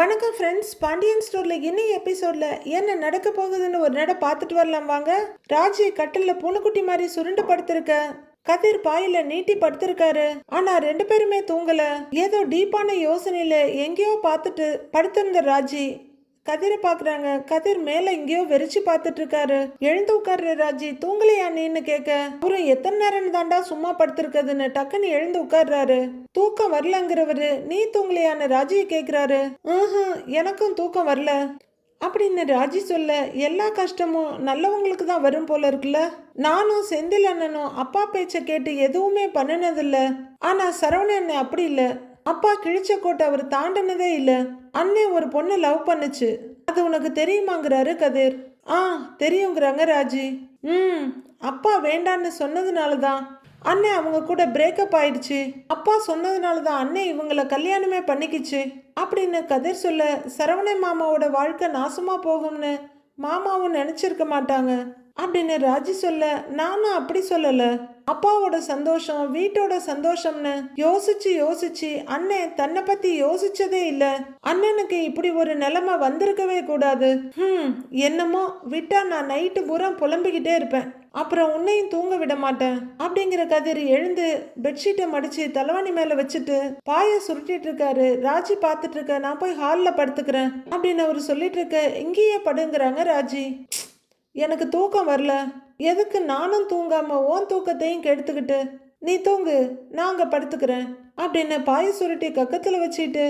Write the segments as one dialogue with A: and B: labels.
A: வணக்கம் ஃப்ரெண்ட்ஸ் பாண்டியன் ஸ்டோர்ல இன்னைக்கு எபிசோட்ல என்ன நடக்க போகுதுன்னு ஒரு நட பார்த்துட்டு வரலாம் வாங்க. ராஜி கட்டில்ல பூனைக்குட்டி மாதிரி சுருண்டு படுத்திருக்க. கதிர் பாயில நீட்டி படுத்திருக்காரு. ஆனா ரெண்டு பேருமே தூங்கல. ஏதோ டீப்பான யோசனையில எங்கேயோ பார்த்துட்டு படுத்திருந்த ராஜி கதிரை பாக்குறாங்க. கதிர் மேல எங்கேயோ வெறிச்சு பார்த்துட்டு இருக்காரு எழுந்து உட்கார்ற ராஜி தூங்கலையா நீன்னு கேட்க அப்புறம் எத்தனை நேரம் தாண்டா சும்மா படுத்திருக்கிறதுன்னு டக்குன்னு எழுந்து உட்கார்றாரு. தூக்கம் வரலங்கிறவரு நீ தூங்கலையான்னு ராஜியை கேக்குறாரு. "ம்ஹும், எனக்கும் தூக்கம் வரல. அப்படின்னு ராஜி சொல்ல எல்லா கஷ்டமும் நல்லவங்களுக்கு தான் வரும் போல இருக்குல்ல. நானும் செந்தில் அண்ணனும் அப்பா பேச்ச கேட்டு எதுவுமே பண்ணினதில்ல. ஆனா சரவண அண்ணன் அப்படி இல்ல. அப்பா கிழிச்ச கோட்டை அவர் தாண்டினதே இல்லை. அண்ணே ஒரு பொண்ணை லவ் பண்ணுச்சு. அது உனக்கு தெரியுமாங்கிறாரு கதிர். ஆ தெரியுங்கிறாங்க ராஜி. ம் அப்பா வேண்டான்னு சொன்னதுனால தான் அண்ணே அவங்க கூட பிரேக்கப் ஆயிடுச்சு. அப்பா சொன்னதுனால தான் அண்ணே இவங்கள கல்யாணமே பண்ணிக்கிச்சு. அப்படின்னு கதிர் சொல்ல சரவண மாமாவோட வாழ்க்கை நாசமா போகும்னு மாமாவும் நினைச்சிருக்க மாட்டாங்க. அப்படின்னு ராஜி சொல்ல நானும் அப்படி சொல்லலை. அப்பாவோட சந்தோஷம் வீட்டோட சந்தோஷம்னு யோசிச்சு யோசிச்சு அண்ணன் தன்னை பத்தி யோசிச்சதே இல்ல. அண்ணனுக்கு இப்படி ஒரு நிலைமை வந்திருக்கவே கூடாது. ஹம் என்னமோ விட்டா நான் நைட்டு பூரா புலம்பிக்கிட்டே இருப்பேன். அப்புறம் உன்னையும் தூங்க விட மாட்டேன். அப்படிங்கிற கதிர் எழுந்து பெட்ஷீட்டை மடிச்சு தலைவாணி மேல வச்சுட்டு பாய சுருட்டிட்டு இருக்காரு. ராஜி பார்த்துட்டு இருக்க நான் போய் ஹாலில் படுத்துக்கிறேன் அப்படின்னு அவர் சொல்லிட்டு இருக்க இங்கேயே படுங்கிறாங்க ராஜி. எனக்கு தூக்கம் வரல. எதுக்கு நானும் தூங்காம ஓன் தூக்கத்தையும் கெடுத்துக்கிட்டு நீ தூங்கு நான் அங்கே படுத்துக்கிறேன் அப்படின்னு பாய சுருட்டி கக்கத்தில் வச்சுட்டு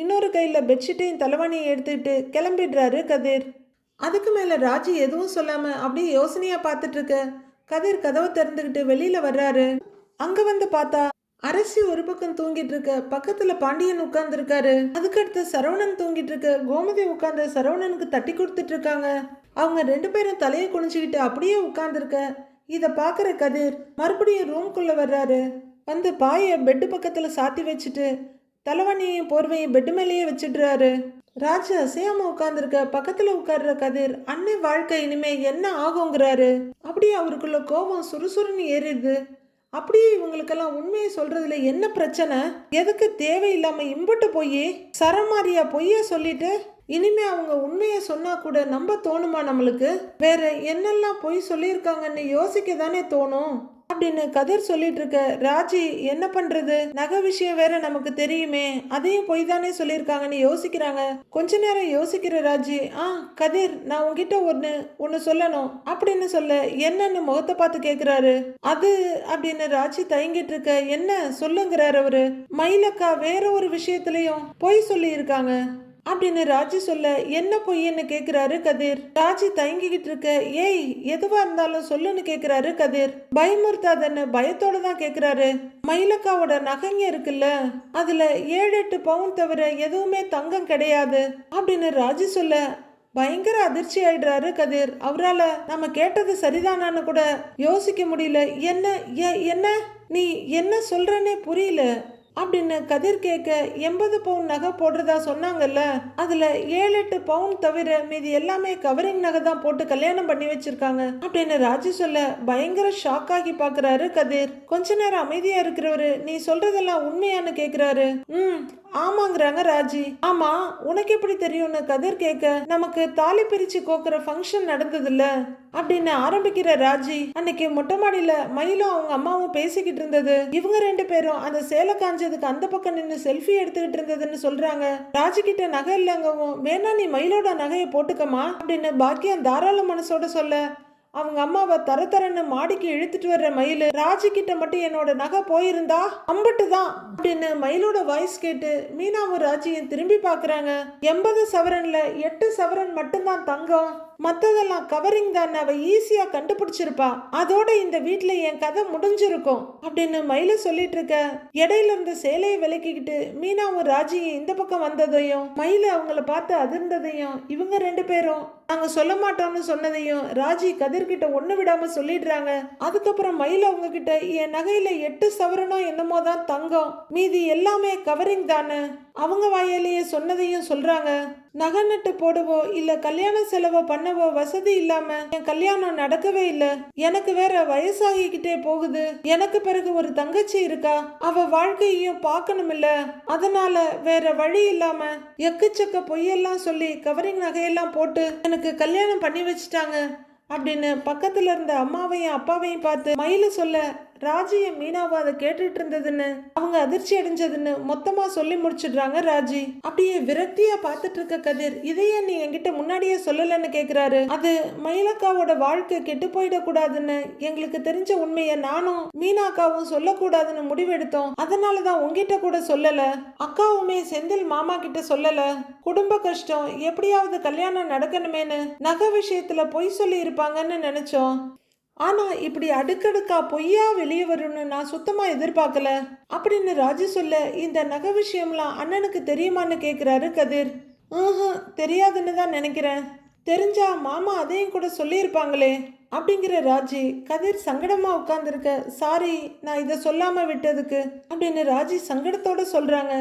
A: இன்னொரு கையில் பெட்ஷீட்டையும் தலைவாணியை எடுத்துக்கிட்டு கிளம்பிடுறாரு கதிர். அதுக்கு மேலே ராஜி எதுவும் சொல்லாமல் அப்படியே யோசனையாக பார்த்துட்டு இருக்க. கதிர் கதவை திறந்துக்கிட்டு வெளியில் வர்றாரு. அங்கே வந்து பார்த்தா அரசி ஒரு பக்கம் தூங்கிட்டு இருக்க பக்கத்துல பாண்டியன் உட்கார்ந்து இருக்காரு அதுக்கடுத்து சரவணன் தூங்கிட்டு இருக்க கோமதி உட்கார்ந்து சரவணனுக்கு தட்டி கொடுத்துட்டு இருக்காங்க. அவங்க ரெண்டு பேரும் தலையை குனிஞ்சுக்கிட்டு அப்படியே உட்காந்துருக்க இதை பார்க்குற கதிர் மறுபடியும் ரூம்குள்ளே வர்றாரு. வந்து பாயை பெட்டு பக்கத்தில் சாத்தி வச்சுட்டு தலைவணியும் போர்வையும் பெட்டு மேலேயே வச்சிடுறாரு. ராஜா அசையாம உட்காந்துருக்க பக்கத்துல உட்கார்ற கதிர் அண்ணன் வாழ்க்கை இனிமே என்ன ஆகுங்கிறாரு அப்படியே அவருக்குள்ள கோபம் சுறுசுறுன்னு ஏறிடுது. அப்படியே இவங்களுக்கெல்லாம் உண்மையை சொல்றதுல என்ன பிரச்சனை? எதுக்கு தேவையில்லாம இம்புட்டு போய் சரமாரியா பொய்ய சொல்லிட்டு இனிமே அவங்க உண்மையை சொன்னா கூட நம்ப தோணுமா நம்மளுக்கு? வேற என்னெல்லாம் பொய் சொல்லியிருக்காங்கன்னு யோசிக்க தானே தோணும்? அப்படின்னு கதிர் சொல்லிட்டு இருக்க ராஜி என்ன பண்றது? நகை விஷயம் வேற நமக்கு தெரியுமே. அதையும் பொய் தானே சொல்லியிருக்காங்கன்னு யோசிக்கிறாங்க. கொஞ்ச நேரம் யோசிக்கிற ராஜி ஆ கதிர் நான் உங்ககிட்ட ஒன்று ஒன்று சொல்லணும். அப்படின்னு சொல்ல என்னன்னு முகத்தை பார்த்து கேக்குறாரு. அது அப்படின்னு ராஜி தயங்கிட்டு இருக்க என்ன? சொல்லுங்கிறாரு அவரு. மயிலக்கா வேற ஒரு விஷயத்திலையும் பொய் சொல்லி இருக்காங்க அப்படின்னு ராஜி சொல்ல என்ன பொய்ன்னு கேக்குறாரு கதிர். ராஜி தயங்கிக்கிட்டு இருக்க ஏய் எதுவா இருந்தாலும் சொல்லுன்னு கேக்குறாரு கதிர். பயமுறுத்தாதன்னு பயத்தோட தான் கேக்குறாரு. மயிலக்காவோட நகைங்க இருக்குல்ல அதுல ஏழு எட்டு பவுன் தவிர எதுவுமே தங்கம் கிடையாது அப்படின்னு ராஜி சொல்ல பயங்கர அதிர்ச்சி ஆயிடுறாரு கதிர். அவரால நம்ம கேட்டது சரிதானான்னு கூட யோசிக்க முடியல. என்ன என்ன? நீ என்ன சொல்றனே புரியல. அப்படின்னு கதிர் கேட்க எண்பது பவுன் நகை போடுறதா சொன்னாங்கல்ல? அதுல ஏழு எட்டு பவுன் தவிர மீதி எல்லாமே கவரிங் நகை தான் போட்டு கல்யாணம் பண்ணி வச்சிருக்காங்க அப்படின்னு ராஜு சொல்ல பயங்கர ஷாக் ஆகி பாக்குறாரு கதிர். கொஞ்ச நேரம் அமைதியா இருக்கிறவரு நீ சொல்றதெல்லாம் உண்மையான்னு கேக்குறாரு. ம் ஆமாங்கிறாங்க ராஜி. ஆமா உனக்கு எப்படி தெரியும்னு கதிர் கேட்க நமக்கு தாலி பிரிச்சு கோக்குற ஃபங்க்ஷன் நடந்ததுல்ல? அப்படின்னு ஆரம்பிக்கிற ராஜி அன்னைக்கு மொட்டை மாடியில மயிலும் அவங்க அம்மாவும் பேசிக்கிட்டு இருந்தது. இவங்க ரெண்டு பேரும் அந்த சேலை காஞ்சதுக்கு அந்த பக்கம் நின்று செல்ஃபி எடுத்துக்கிட்டு இருந்ததுன்னு சொல்றாங்க. ராஜி கிட்ட நகை இல்லைங்கவும் வேணா நீ மயிலோட நகையை போட்டுக்கமா அப்படின்னு பாக்கியம் தாராள மனசோட சொல்ல அவங்க அம்மாவை தர தரன்னு மாடிக்கு இழுத்துட்டு வர்ற மயில் ராஜி கிட்ட மட்டும் என்னோட நகை போயிருந்தா? அம்பட்டு தான் அப்படின்னு மயிலோட வாய்ஸ் கேட்டு மீனாவும் ராஜியும் திரும்பி பாக்குறாங்க எண்பது சவரன்ல எட்டு சவரன் மட்டும்தான் தங்கம். மற்றதெல்லாம் கவரிங் தான் அவள் ஈஸியாக கண்டுபிடிச்சிருப்பா. அதோட இந்த வீட்டில் என் கதை முடிஞ்சிருக்கும் அப்படின்னு மயில சொல்லிட்டு இருக்க. இடையில இருந்த சேலையை விலக்கிக்கிட்டு மீனாவும் ராஜியும் இந்த பக்கம் வந்ததையும் மயில அவங்கள பார்த்து அதிர்ந்ததையும் இவங்க ரெண்டு பேரும் நாங்க சொல்ல மாட்டோம்னு சொன்னதையும் ராஜி கதிர்கிட்ட ஒண்ணு விடாம சொல்லிடுறாங்க. அதுக்கப்புறம் மயில அவங்க கிட்ட என் நகையில எட்டு சவரனோ என்னமோ தான் தங்கம். மீதி எல்லாமே கவரிங் தானே. அவங்க வாயாலேயே சொன்னதையும் சொல்றாங்க. நகை நட்டு போடவோ இல்ல கல்யாண செலவோ பண்ணவோ வசதி இல்லாம என் கல்யாணம் நடக்கவே இல்ல. எனக்கு வேற வயசாகிக்கிட்டே போகுது. எனக்கு பிறகு ஒரு தங்கச்சி இருக்கா? அவ வாழ்க்கையையும் பார்க்கணும் இல்ல அதனால வேற வழி இல்லாம எக்கச்சக்க பொய்யெல்லாம் சொல்லி கவரிங் நகையெல்லாம் போட்டு எனக்கு கல்யாணம் பண்ணி வச்சுட்டாங்க. அப்படின்னு பக்கத்துல இருந்த அம்மாவையும் அப்பாவையும் பார்த்து மயில சொல்ல ராஜியை மீனாவை அதை கேட்டுட்டு இருந்ததுன்னு அவங்க அதிர்ச்சி அடைஞ்சதுன்னு மொத்தமா சொல்லி முடிச்சிடுறாங்க ராஜி. அப்படியே விரக்தியா பார்த்துட்டு இருக்க கதிர் இதையே நீ என்கிட்ட முன்னாடியே சொல்லலன்னு கேக்குறாரு. அது மயிலக்காவோட வாழ்க்கை கெட்டு போயிடக்கூடாதுன்னு எங்களுக்கு தெரிஞ்ச உண்மையை நானும் மீனாக்காவும் சொல்லக்கூடாதுன்னு முடிவெடுத்தோம். அதனாலதான் உங்ககிட்ட கூட சொல்லல. அக்காவுமே செந்தில் மாமா கிட்ட சொல்லல. குடும்ப கஷ்டம் எப்படியாவது கல்யாணம் நடக்கணுமேனு நகை விஷயத்துல பொய் சொல்லி இருப்பாங்கன்னு நினைச்சோம். ஆனால் இப்படி அடுக்கடுக்கா பொய்யா வெளியே வரும்னு நான் சுத்தமாக எதிர்பார்க்கல. அப்படின்னு ராஜு சொல்ல இந்த நகை விஷயம்லாம் அண்ணனுக்கு தெரியுமான்னு கேட்குறாரு கதிர். ம்ஹும், தெரியாதுன்னு தான் நினைக்கிறேன். தெரிஞ்சா மாமா அதையும் கூட சொல்லியிருப்பாங்களே. அப்படிங்கிற ராஜி கதிர் சங்கடமாக உட்காந்துருக்க சாரி நான் இதை சொல்லாமல் விட்டதுக்கு. அப்படின்னு ராஜி சங்கடத்தோடு சொல்கிறாங்க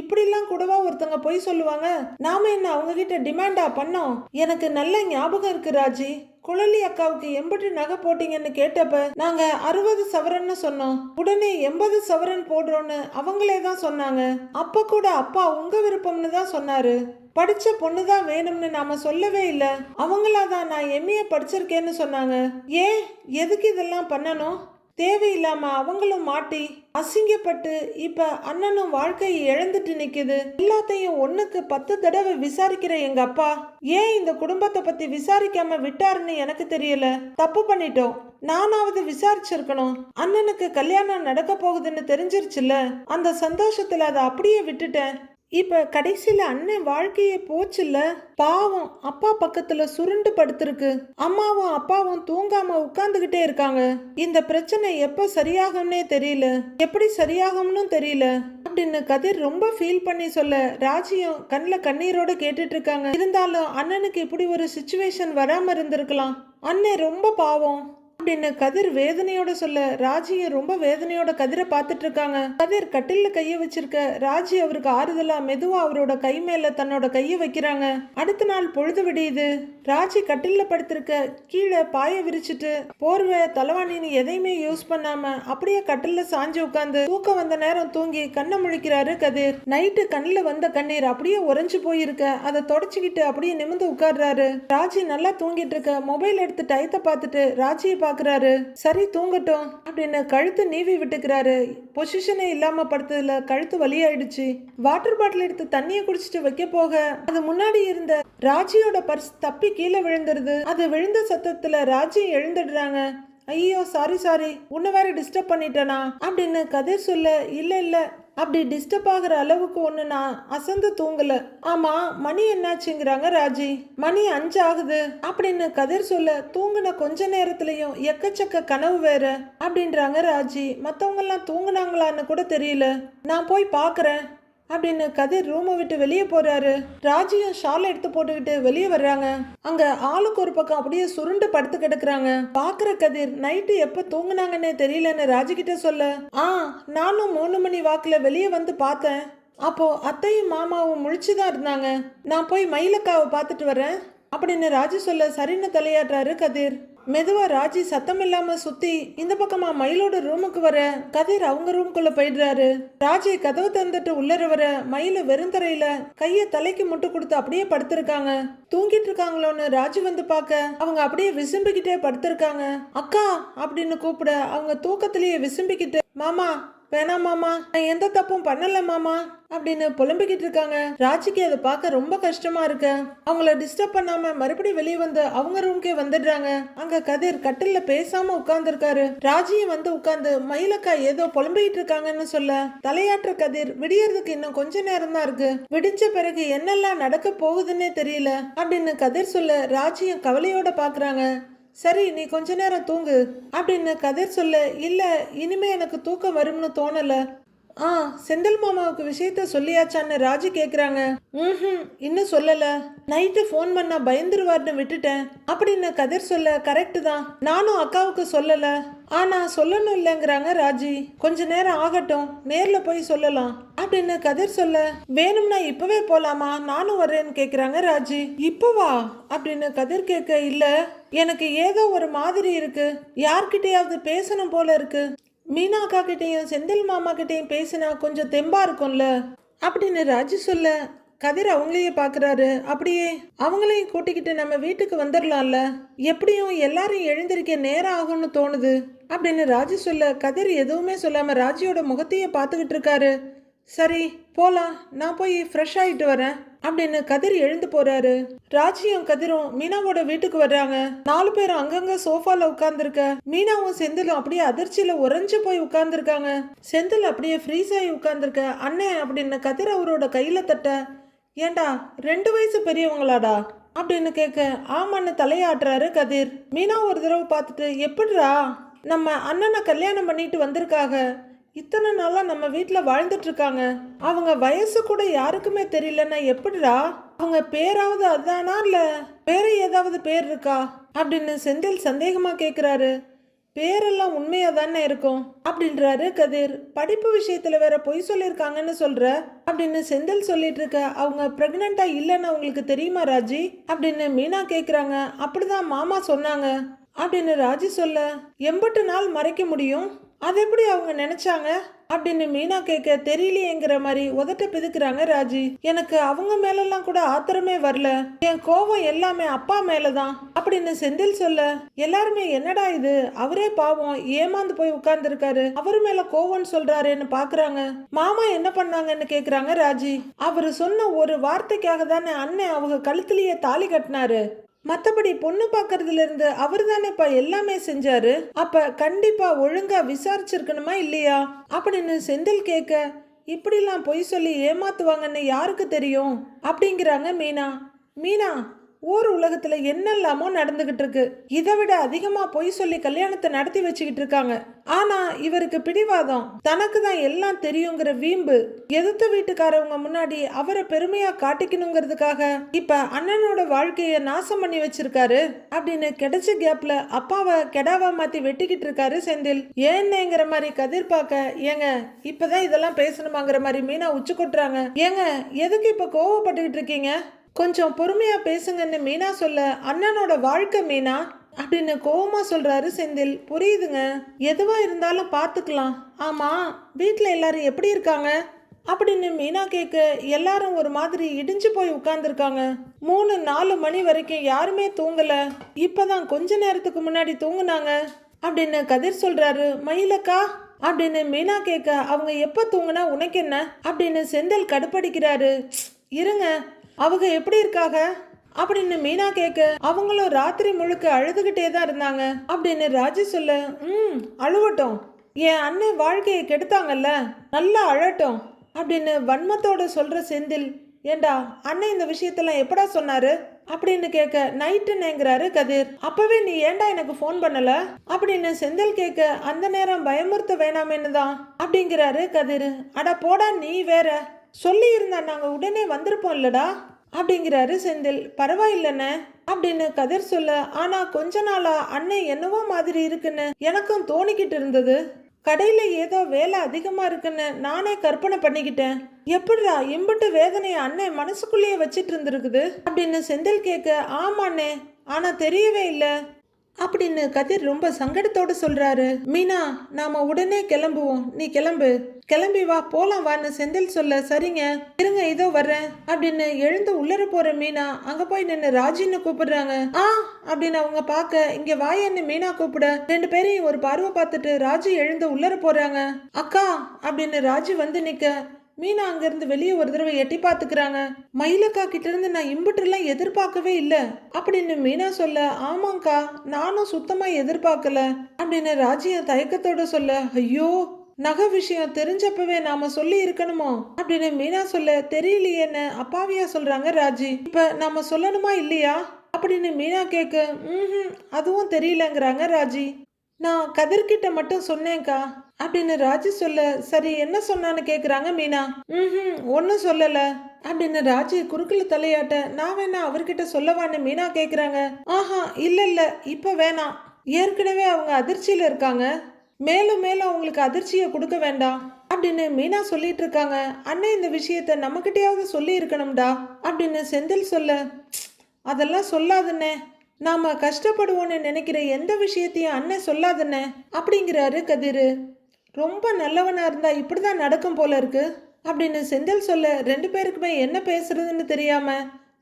A: இப்படிலாம் கூடவா ஒருத்தங்க பொய் சொல்லுவாங்க? நாம என்ன அவங்க கிட்ட டிமாண்டா பண்ணோம்? எனக்கு நல்ல ஞாபகம் இருக்கு ராஜி. குழலி அக்காவுக்கு எண்பது நகை போட்டீங்கன்னு கேட்டப்ப நாங்க அறுபது சவரன்னு சொன்னோம். உடனே எண்பது சவரன் போடுறோன்னு அவங்களே தான் சொன்னாங்க. அப்ப கூட அப்பா உங்க விருப்பம்னு தான் சொன்னாரு. படிச்ச பொண்ணு தான் வேணும்னு நாம சொல்லவே இல்லை. அவங்களா தான் நான் எம்ஏ படிச்சிருக்கேன்னு சொன்னாங்க. ஏன்? எதுக்கு இதெல்லாம் பண்ணணும்? தேவையில்லாம அவங்களும் மாட்டி அசிங்கப்பட்டு இப்ப அண்ணனும் வாழ்க்கையை இழந்துட்டு நிக்குது. எல்லாத்தையும் ஒண்ணுக்கு பத்து தடவை விசாரிக்கிற எங்க அப்பா ஏன் இந்த குடும்பத்தை பத்தி விசாரிக்காம விட்டாருன்னு எனக்கு தெரியல. தப்பு பண்ணிட்டோம். நானாவது விசாரிச்சிருக்கணும். அண்ணனுக்கு கல்யாணம் நடக்க போகுதுன்னு தெரிஞ்சிருச்சுல அந்த சந்தோஷத்துல அதை அப்படியே விட்டுட்டேன். இப்போ கடைசியில் அண்ணன் வாழ்க்கையே போச்சுல்ல? பாவம் அப்பா பக்கத்தில் சுருண்டு படுத்திருக்கு. அம்மாவும் அப்பாவும் தூங்காம உட்கார்ந்துகிட்டே இருக்காங்க. இந்த பிரச்சனை எப்போ சரியாகும்னே தெரியல. எப்படி சரியாகும்னு தெரியல. அப்படின்னு கதிர் ரொம்ப ஃபீல் பண்ணி சொல்ல ராஜியும் கண்ணில் கண்ணீரோட கேட்டுட்டு இருக்காங்க. இருந்தாலும் அண்ணனுக்கு இப்படி ஒரு சுச்சுவேஷன் வராமல் இருந்திருக்கலாம். அண்ணன் ரொம்ப பாவம். அப்படின்னு கதிர் வேதனையோட சொல்ல ராஜியும் ரொம்ப வேதனையோட கதிரை பார்த்துட்டு இருக்காங்க கதிர் கட்டில்ல கைய வச்சிருக்க ராஜி அவருக்கு ஆறுதலா மெதுவா அவரோட கை மேல தன்னோட கையை வைக்கிறாங்க. அடுத்த நாள் பொழுது விடியுது. ராஜி கட்டில்ல படுத்திருக்க கீழே பாய விரிச்சிட்டு போர்வை தலைவாணின்னு எதையுமே யூஸ் பண்ணாம அப்படியே கட்டில்ல சாஞ்சு உட்காந்து தூக்கம் வந்த நேரம் தூங்கி கண்ணை முழிக்கிறாரு கதிர். நைட்டு கண்ணில் வந்த கண்ணீர் அப்படியே உறைஞ்சு போயிருக்க. அதை தொடச்சிக்கிட்டு அப்படியே நிமிந்து உட்கார்றாரு. ராஜி நல்லா தூங்கிட்டு இருக்க மொபைல் எடுத்து டயத்தை பார்த்துட்டு ராஜியை பார்க்குறாரு. சரி தூங்கட்டும் அப்படின்னு கழுத்து நீவி விட்டுக்கிறாரு. பொசிஷனே இல்லாம படுத்ததுல கழுத்து வலியாயிடுச்சு. வாட்டர் பாட்டில் எடுத்து தண்ணியை குடிச்சிட்டு வைக்க போக அது முன்னாடி இருந்த ராஜியோட பர்ஸ் தப்பி கீழே விழுந்துருது. அது விழுந்த சத்தத்துல ராஜி எழுந்துடுறாங்க. ஐயோ சாரி சாரி உன்னை வேற டிஸ்டர்ப் பண்ணிட்டேனா? அப்படின்னு கதிர் சொல்ல இல்ல இல்ல. அப்படி டிஸ்டர்ப் ஆகுற அளவுக்கு ஒன்று நான் அசந்து தூங்கல. ஆமா மணி என்னாச்சுங்கிறாங்க ராஜி. மணி அஞ்சு ஆகுது. அப்படின்னு கதிர் சொல்ல தூங்குன கொஞ்ச நேரத்துலயும் எக்கச்சக்க கனவு வேற. அப்படின்றாங்க ராஜி. மத்தவங்க எல்லாம் தூங்குனாங்களான்னு கூட தெரியல. நான் போய் பார்க்குறேன் அப்படின்னு கதிர் ரூமை விட்டு வெளியே போறாரு. ராஜியும் ஷால் எடுத்து போட்டுக்கிட்டு வெளியே வர்றாங்க. அங்க ஆளுக்கு ஒரு பக்கம் அப்படியே சுருண்டு படுத்து கிடக்குறாங்க. பாக்குற கதிர் நைட்டு எப்ப தூங்குனாங்கன்னே தெரியலன்னு ராஜி கிட்ட சொல்ல ஆ நானும் மூணு மணி வாக்குல வெளியே வந்து பார்த்தேன். அப்போ அத்தையும் மாமாவும் முழிச்சுதான் இருந்தாங்க. நான் போய் மயிலக்காவை பார்த்துட்டு வரேன் அப்படின்னு ராஜி சொல்ல சரின்னு தலையாடுறாரு கதிர். மெதுவாக ராஜி சத்தம் இல்லாமல் சுற்றி இந்த பக்கமா மயிலோட ரூமுக்கு வர கதிர் அவங்க ரூம்குள்ளே போயிடுறாரு. ராஜி கதவு தந்துட்டு உள்ளர வர மயில வெறுந்தரையில் கையை தலைக்கு முட்டு கொடுத்து அப்படியே படுத்திருக்காங்க. தூங்கிட்டு இருக்காங்களோன்னு ராஜி வந்து பார்க்க அவங்க அப்படியே விசும்பிக்கிட்டே படுத்திருக்காங்க. அக்கா அப்படின்னு கூப்பிட அவங்க தூக்கத்திலேயே விசும்பிக்கிட்டு மாமா வேணாம் மாமா. நான் எந்த தப்பும் பண்ணல மாமா. அப்படின்னு புலம்பிக்கிட்டு இருக்காங்க. ராஜிக்கு அதை பார்க்க ரொம்ப கஷ்டமா இருக்கு. அவங்கள டிஸ்டர்ப் பண்ணாம மறுபடியும் வெளியே வந்து அவங்க ரூம்க்கே வந்துடுறாங்க. அங்க கதிர் கட்டில்ல பேசாம உட்கார்ந்துருக்காரு. ராஜியும் வந்து உட்கார்ந்து மயிலக்கா ஏதோ புலம்பிக்கிட்டு இருக்காங்கன்னு சொல்ல தலையாற்ற கதிர் விடியறதுக்கு இன்னும் கொஞ்ச நேரம் தான் இருக்கு. விடிஞ்ச பிறகு என்னெல்லாம் நடக்க போகுதுன்னே தெரியல அப்படின்னு கதிர் சொல்ல ராஜியும் கவலையோட பாக்குறாங்க. சரி நீ கொஞ்ச நேரம் தூங்கு. அப்படின்னு கதிர் சொல்ல இல்லை இனிமே எனக்கு தூக்கம் வரும்னு தோணலை. ஆ செந்தில் மாமாவுக்கு விஷயத்த சொல்லியாச்சான்னு ராஜி கேட்குறாங்க ம் இன்னும் சொல்லலை. நைட்டு ஃபோன் பண்ணா பயந்துருவார்னு விட்டுட்டேன். அப்படின்னு கதிர் சொல்ல கரெக்டு தான். நானும் அக்காவுக்கு சொல்லலை. ஆனால் சொல்லணும் இல்லைங்கிறாங்க ராஜி. கொஞ்ச நேரம் ஆகட்டும். நேரில் போய் சொல்லலாம். அப்படின்னு கதிர் சொல்ல வேணும்னா இப்போவே போகலாமா நானும் வரேன்னு கேட்குறாங்க ராஜி. இப்போவா அப்படின்னு கதிர் கேட்க இல்லை. எனக்கு ஏதோ ஒரு மாதிரி இருக்கு. யார்கிட்டயாவது பேசணும் போல இருக்கு. மீனா அக்கா கிட்டேயும் செந்தில் மாமா கிட்டேயும் பேசினா கொஞ்சம் தெம்பா இருக்கும்ல. அப்படின்னு ராஜு சொல்ல கதிர் அவங்களையே பார்க்குறாரு அப்படியே அவங்களையும் கூட்டிக்கிட்டு நம்ம வீட்டுக்கு வந்துடலாம்ல எப்படியும் எல்லாரும் எழுந்திருக்க நேரம் ஆகும்னு தோணுது. அப்படின்னு ராஜு சொல்ல கதிர் எதுவுமே சொல்லாமல் ராஜியோட முகத்தையே பார்த்துக்கிட்டு இருக்காரு. சரி போகலாம் நான் போய் ஃப்ரெஷ் ஆகிட்டு வரேன். அப்படின்னு கதிர் எழுந்து போறாரு. ராஜியும் கதிரும் மீனாவோட வீட்டுக்கு வர்றாங்க. நாலு பேரும் அங்கங்க சோஃபால உட்கார்ந்துருக்க. மீனாவும் செந்திலும் அப்படியே அதிர்ச்சியில உறைஞ்சு போய் உட்கார்ந்துருக்காங்க. செந்தில் அப்படியே ஃப்ரீஸ் ஆகி உட்கார்ந்துருக்க. அண்ணே அப்படின்னு கதிர் அவரோட கையில தட்ட. ஏண்டா ரெண்டு வயசு பெரியவங்களாடா? அப்படின்னு கேட்க ஆமான்னு தலையாட்டுறாரு கதிர். மீனா ஒரு தடவை பார்த்துட்டு எப்படிடா? நம்ம அண்ணனை கல்யாணம் பண்ணிட்டு வந்திருக்காக. இத்தனை நாளாக நம்ம வீட்டில் வாழ்ந்துட்டு இருக்காங்க. அவங்க வயசு கூட யாருக்குமே தெரியலன்னா எப்படிடா? அவங்க பேராவது அதானா இல்லை வேற ஏதாவது பேர் இருக்கா? அப்படின்னு செந்தில் சந்தேகமாக கேட்குறாரு பேரெல்லாம் உண்மையாக தானே இருக்கும்? அப்படின்றாரு கதிர். படிப்பு விஷயத்தில் வேற பொய் சொல்லியிருக்காங்கன்னு சொல்கிற அப்படின்னு செந்தில் சொல்லிட்டு இருக்க அவங்க ப்ரெக்னெண்ட்டாக இல்லைன்னு அவங்களுக்கு தெரியுமா ராஜி? அப்படின்னு மீனா கேட்குறாங்க அப்படிதான் மாமா சொன்னாங்க. அப்படின்னு ராஜி சொல்ல எண்பட்டு நாள் மறைக்க முடியும்? அது எப்படி அவங்க நினைச்சாங்க? அப்படின்னு மீனா கேட்க தெரியலையேங்கிற மாதிரி உதட்ட பிதுக்குறாங்க ராஜி. எனக்கு அவங்க மேலெல்லாம் கூட ஆத்திரமே வரல. என் கோபம் எல்லாமே அப்பா மேலதான். அப்படின்னு செந்தில் சொல்ல எல்லாருமே என்னடா இது? அவரே பாவம் ஏமாந்து போய் உட்கார்ந்துருக்காரு. அவரு மேல கோவம்னு சொல்றாருன்னு பாக்குறாங்க. மாமா என்ன பண்ணாங்கன்னு கேக்குறாங்க ராஜி. அவரு சொன்ன ஒரு வார்த்தைக்காக தானே அண்ணன் அவங்க கழுத்துலயே தாலி கட்டினாரு. மற்றபடி பொண்ணு பார்க்கறதுல இருந்து அவர் தானேப்பா எல்லாமே செஞ்சாரு? அப்ப கண்டிப்பா ஒழுங்கா விசாரிச்சிருக்கணுமா இல்லையா? அப்படின்னு செந்தில் கேட்க இப்படிலாம் பொய் சொல்லி ஏமாத்துவாங்கன்னு யாருக்கு தெரியும்? அப்படிங்கிறாங்க மீனா. மீனா ஊர் உலகத்துல என்னெல்லாமோ நடந்துகிட்டு இருக்கு. இதை விட அதிகமா பொய் சொல்லி கல்யாணத்தை நடத்தி வச்சுக்கிட்டு இருக்காங்க. ஆனா இவருக்கு பிடிவாதம். தனக்கு தான் எல்லாம் தெரியுங்கிற வீம்பு. எதிர்த்த வீட்டுக்காரவங்க முன்னாடி அவரை பெருமையா காட்டிக்கணுங்கிறதுக்காக இப்ப அண்ணனோட வாழ்க்கைய நாசம் பண்ணி வச்சிருக்காரு அப்படின்னு கிடைச்ச கேப்ல அப்பாவை கெடாவா மாத்தி வெட்டிக்கிட்டு இருக்காரு செந்தில். ஏன்னேங்கிற மாதிரி கதிர் பார்க்க ஏங்க இப்பதான் இதெல்லாம் பேசணுமாங்கிற மாதிரி மீனா உச்சு கொட்டுறாங்க ஏங்க எதுக்கு இப்ப கோவப்பட்டுக்கிட்டு இருக்கீங்க? கொஞ்சம் பொறுமையாக பேசுங்கன்னு மீனா சொல்ல அண்ணனோட வாழ்க்கை மீனா? அப்படின்னு கோபமாக சொல்கிறாரு செந்தில். புரியுதுங்க. எதுவாக இருந்தாலும் பார்த்துக்கலாம். ஆமாம் வீட்டில் எல்லாரும் எப்படி இருக்காங்க? அப்படின்னு மீனா கேட்க எல்லாரும் ஒரு மாதிரி இடிஞ்சு போய் உட்காந்துருக்காங்க மூணு நாலு மணி வரைக்கும் யாருமே தூங்கலை. இப்போதான் கொஞ்ச நேரத்துக்கு முன்னாடி தூங்குனாங்க. அப்படின்னு கதிர் சொல்கிறாரு மயிலக்கா? அப்படின்னு மீனா கேட்க அவங்க எப்போ தூங்குனா உனக்கு என்ன அப்படின்னு செந்தில் கடுப்படிக்கிறாரு. இருங்க. அவங்க எப்படி இருக்காங்க? அப்படின்னு மீனா கேட்க அவங்களும் ராத்திரி முழுக்க அழுதுகிட்டே தான் இருந்தாங்க. அப்படின்னு ராஜி சொல்ல ம் அழுவட்டும். என் அண்ணன் வாழ்க்கையை கெடுத்தாங்கல்ல நல்லா அழட்டும். அப்படின்னு வன்மத்தோட சொல்ற செந்தில் ஏண்டா அண்ணன் இந்த விஷயத்தெல்லாம் எப்படா சொன்னாரு? அப்படின்னு கேட்க நைட்டுன்னேங்கிறாரு கதிர். அப்பவே நீ ஏன்டா எனக்கு ஃபோன் பண்ணல? அப்படின்னு செந்தில் கேட்க அந்த நேரம் பயமுறுத்த வேணாமேன்னு தான் அப்படிங்கிறாரு கதிர். அட போடா நீ வேற. சொல்லியிருந்தா நாங்கள் உடனே வந்திருப்போம் இல்லடா? அப்படிங்கிறாரு செந்தில். பரவாயில்லண்ணே அப்படின்னு கதிர் சொல்ல ஆனா கொஞ்ச நாளா அண்ணன் என்னவோ மாதிரி இருக்குன்னு எனக்கும் தோணிக்கிட்டு இருந்தது. கடையில ஏதோ வேலை அதிகமா இருக்குன்னு நானே கற்பனை பண்ணிக்கிட்டேன். எப்படிடா இம்புட்டு வேதனையை அண்ணன் மனசுக்குள்ளேயே வச்சிட்டு இருந்திருக்குது? அப்படின்னு செந்தில் கேட்க ஆமாண்ணே ஆனா தெரியவே இல்லை. அப்படின்னு கதிர் ரொம்ப சங்கடத்தோட சொல்றாரு. மீனா நாம உடனே கிளம்புவோம். நீ கிளம்பு. கிளம்பி வா போலாம் வான்னு செந்தில் சொல்ல சரிங்க. இருங்க இதோ வர்றேன். அப்படின்னு எழுந்து உள்ளர போற மீனா அங்க போய் நின்று ராஜின்னு கூப்பிடுறாங்க. ஆ அப்படின்னு அவங்க பார்க்க இங்க வாயன்னு மீனா கூப்பிட ரெண்டு பேரையும் ஒரு பார்வை பார்த்துட்டு ராஜி எழுந்து உள்ளர போறாங்க. அக்கா அப்படின்னு ராஜி வந்து நிக்க. மீனா அங்கிருந்து வெளியே ஒரு தடவை எட்டி பார்த்துக்கிறாங்க. மயிலக்கா கிட்டேருந்து நான் இம்புட்டுலாம் எதிர்பார்க்கவே இல்லை. அப்படின்னு மீனா சொல்ல ஆமாங்க்கா நானும் சுத்தமாக எதிர்பார்க்கல. அப்படின்னு ராஜியா தயக்கத்தோட சொல்ல ஐயோ நகை விஷயம் தெரிஞ்சப்பவே நாம சொல்லி இருக்கணுமோ? அப்படின்னு மீனா சொல்ல தெரியலையேன்னு அப்பாவியா சொல்றாங்க ராஜி. இப்ப நாம சொல்லணுமா இல்லையா? அப்படின்னு மீனா கேட்க ம் அதுவும் தெரியலங்கிறாங்க ராஜி. நான் கதிர்கிட்ட மட்டும் சொன்னேன்க்கா. அப்படின்னு ராஜு சொல்ல சரி என்ன சொன்னான்னு கேக்குறாங்க மீனா. ம் ஒன்னும் சொல்லல. அப்படின்னு ராஜு குறுக்கில் தலையாட்ட நான் வேணா அவர்கிட்ட சொல்லவான்னு மீனா கேக்குறாங்க. ஆஹா இல்ல இல்ல இப்ப வேணாம். ஏற்கனவே அவங்க அதிர்ச்சியில இருக்காங்க. மேலும் மேலும் அவங்களுக்கு அதிர்ச்சியை கொடுக்க வேண்டாம். அப்படின்னு மீனா சொல்லிட்டு இருக்காங்க. அண்ணன் இந்த விஷயத்த நம்மகிட்டயாவது சொல்லி இருக்கணும்டா. அப்படின்னு செந்தில் சொல்ல அதெல்லாம் சொல்லாதுண்ணே. நாம கஷ்டப்படுவோன்னு நினைக்கிற எந்த விஷயத்தையும் அண்ணன் சொல்லாதுண்ணே. அப்படிங்கிறாரு கதிர். ரொம்ப நல்லவனாக இருந்தால் இப்படி தான் நடக்கும் போல இருக்கு அப்படின்னு செந்தில் சொல்ல ரெண்டு பேருக்குமே என்ன பேசுறதுன்னு தெரியாம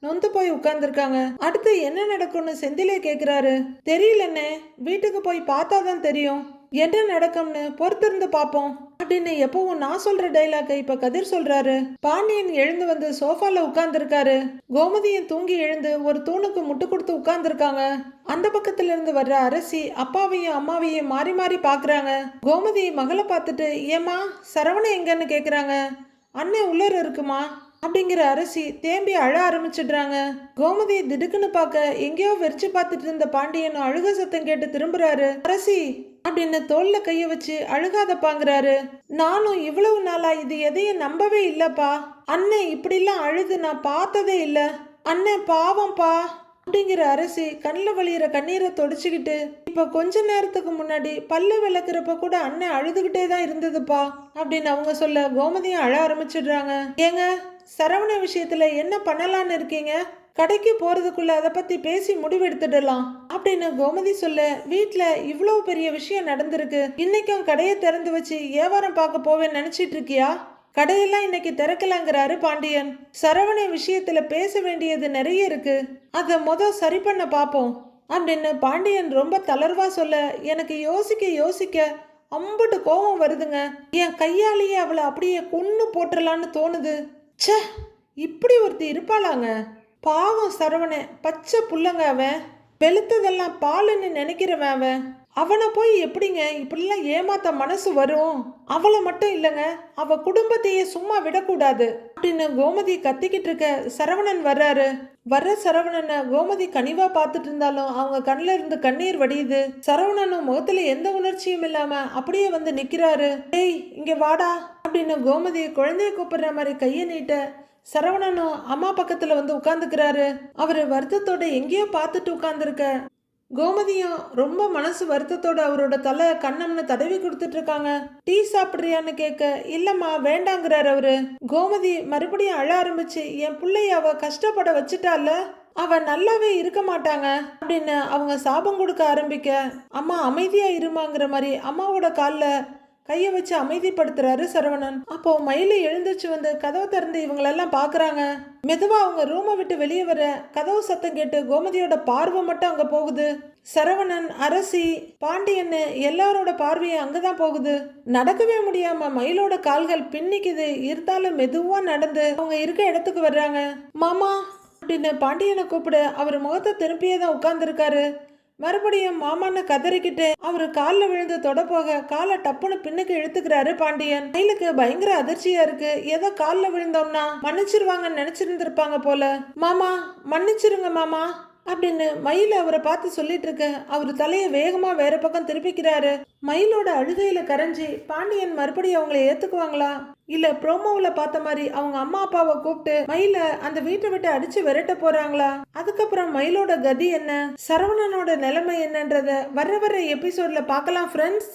A: நொந்து போய் உட்கார்ந்துருக்காங்க. அடுத்து என்ன நடக்கும்னு செந்திலே கேட்குறாரு தெரியலண்ணே வீட்டுக்கு போய் பார்த்தா தான் தெரியும். என்ன நடக்கும்னு பொறுத்திருந்து பார்ப்போம். அப்படின்னு எப்பவும் நான் சொல்ற டைலாக்கை இப்ப கதிர் சொல்றாரு. பாண்டியன் எழுந்து வந்து சோஃபால உட்கார்ந்துருக்காரு. கோமதியும் தூங்கி எழுந்து ஒரு தூணுக்கு முட்டு கொடுத்து உட்கார்ந்துருக்காங்க. அந்த பக்கத்துல இருந்து வர்ற அரசி அப்பாவையும் அம்மாவையும் மாறி மாறி பாக்குறாங்க. கோமதி மகளை பார்த்துட்டு ஏமா சரவணன் எங்கன்னு கேக்குறாங்க. அண்ணன் உள்ளர இருக்குமா? அப்படிங்கிற அரசி தேம்பி அழ ஆரம்பிச்சிடுறாங்க. கோமதி திடுக்குன்னு பார்க்க எங்கேயோ வெறிச்சு பார்த்துட்டு இருந்த பாண்டியன் அழுக சத்தம் கேட்டு திரும்புறாரு. அரசி அப்படின்னு தோல்ல கைய வச்சு அழுகாத பாங்குறாரு. நானும் இவ்வளவு நாளா இது எதையும் நம்பவே இல்லப்பா. அண்ணன் இப்படிலாம் அழுது நான் பார்த்ததே இல்ல. அண்ணன் பாவம்ப்பா அப்படிங்கிற அரசி கண்ணில் வழியிற கண்ணீரை தொடச்சிக்கிட்டு இப்போ கொஞ்ச நேரத்துக்கு முன்னாடி பல்லு விளக்குறப்ப கூட அண்ணன் அழுதுகிட்டே தான் இருந்ததுப்பா அப்படின்னு அவங்க சொல்ல கோமதியும் அழ ஆரம்பிச்சிடுறாங்க. ஏங்க சரவண விஷயத்துல என்ன பண்ணலான்னு இருக்கீங்க? கடைக்கு போகிறதுக்குள்ளே அதை பற்றி பேசி முடிவெடுத்துடலாம். அப்படின்னு கோமதி சொல்ல வீட்டில் இவ்வளோ பெரிய விஷயம் நடந்திருக்கு. இன்னைக்கும் கடையை திறந்து வச்சு வியாபாரம் பார்க்க போவேன்னு நினச்சிட்டு இருக்கியா? கடையெல்லாம் இன்னைக்கு திறக்கலாங்கிறாரு பாண்டியன். சரவண விஷயத்துல பேச வேண்டியது நிறைய இருக்கு. அதை மொதல் சரி பண்ண பார்ப்போம். அப்படின்னு பாண்டியன் ரொம்ப தளர்வா சொல்ல எனக்கு யோசிக்க யோசிக்க அம்பட்டு கோபம் வருதுங்க. என் கையாலேயே அவளை அப்படியே கொன்னு போட்டுடலான்னு தோணுது. ச்சே இப்படி ஒருத்தி இருப்பாளாங்க. பாவம் சரவணன் பச்சை புள்ளங்க அவன் வெளுத்ததெல்லாம் பாலுன்னு நினைக்கிறவன் அவன் அவனை போய் எப்படிங்க இப்படிலாம் ஏமாத்த மனசு வரும்? அவளை மட்டும் இல்லைங்க அவ குடும்பத்தையே சும்மா விடக்கூடாது. அப்படின்னு கோமதி கத்திக்கிட்டு இருக்க சரவணன் வர்றாரு. வர்ற சரவணனை கோமதி கனிவா பார்த்துட்டு இருந்தாலும் அவங்க கண்ணில் இருந்து கண்ணீர் வடியுது. சரவணனும் முகத்துல எந்த உணர்ச்சியும் இல்லாம அப்படியே வந்து நிக்கிறாரு. டேய் இங்க வாடா. அப்படின்னு கோமதி குழந்தைய கூப்பிடுற மாதிரி கையை நீட்ட சரவணனும் அம்மா பக்கத்துல வந்து உட்கார்ந்துக்கிறாரு. அவர் வருத்தத்தோட எங்கேயோ பார்த்துட்டு உட்கார்ந்துருக்க. கோமதியும் ரொம்ப மனசு வருத்தத்தோட அவரோட தலை கண்ணம்னு தடவி கொடுத்துட்டு இருக்காங்க. டீ சாப்பிட்றியான்னு கேட்க இல்லம்மா வேண்டாங்கிறாரு அவரு. கோமதி மறுபடியும் அழ ஆரம்பிச்சு என் பிள்ளைய அவ கஷ்டப்பட வச்சுட்டால அவ நல்லாவே இருக்க மாட்டாங்க அப்படின்னு அவங்க சாபம் கொடுக்க ஆரம்பிக்க அம்மா அமைதியா இருமாங்கிற மாதிரி அம்மாவோட காலில் கையை வச்சு அமைதிப்படுத்துறாரு சரவணன். அப்போ மயிலு எழுந்திருச்சு வந்து கதவு திறந்து இவங்களெல்லாம் பார்க்குறாங்க. மெதுவா அவங்க ரூமை விட்டு வெளியே வர கதவு சத்தம் கேட்டு கோமதியோட பார்வை மட்டும் அங்கே போகுது. சரவணன் அரசி பாண்டியன்னு எல்லாரோட பார்வையும் அங்கதான் போகுது. நடக்கவே முடியாம மயிலோட கால்கள் பின்னிக்குது. இருந்தாலும் மெதுவாக நடந்து அவங்க இருக்க இடத்துக்கு வர்றாங்க. மாமா அப்படின்னு பாண்டியனை கூப்பிட அவர் முகத்தை திரும்பியே தான் உட்கார்ந்துருக்காரு. மறுபடியும் மாமான்னு கதறிக்கிட்டு அவரு காலில் விழுந்து தொட போக காலை டப்புன்னு பின்னுக்கு இழுத்துக்கிறாரு பாண்டியன். மயிலுக்கு பயங்கர அதிர்ச்சியா இருக்கு. ஏதோ காலில் விழுந்தோம்னா மன்னிச்சிருவாங்கன்னு நினைச்சிருந்திருப்பாங்க போல. மாமா மன்னிச்சிருங்க மாமா. அப்படின்னு மயில் அவரை பார்த்து சொல்லிட்டு இருக்க. அவர் தலையை வேகமாக வேற பக்கம் திருப்பிக்கிறாரு. மயிலோட அழுகையில் கரைஞ்சி பாண்டியன் மறுபடியும் அவங்கள ஏற்றுக்குவாங்களா இல்லை ப்ரோமோவில் பார்த்த மாதிரி அவங்க அம்மா அப்பாவை கூப்பிட்டு மயிலை அந்த வீட்டை விட்டு அடிச்சு விரட்ட போகிறாங்களா அதுக்கப்புறம் மயிலோட கதி என்ன? சரவணனோட நிலைமை என்னன்றத வர வர எபிசோடில் பார்க்கலாம் ஃப்ரெண்ட்ஸ்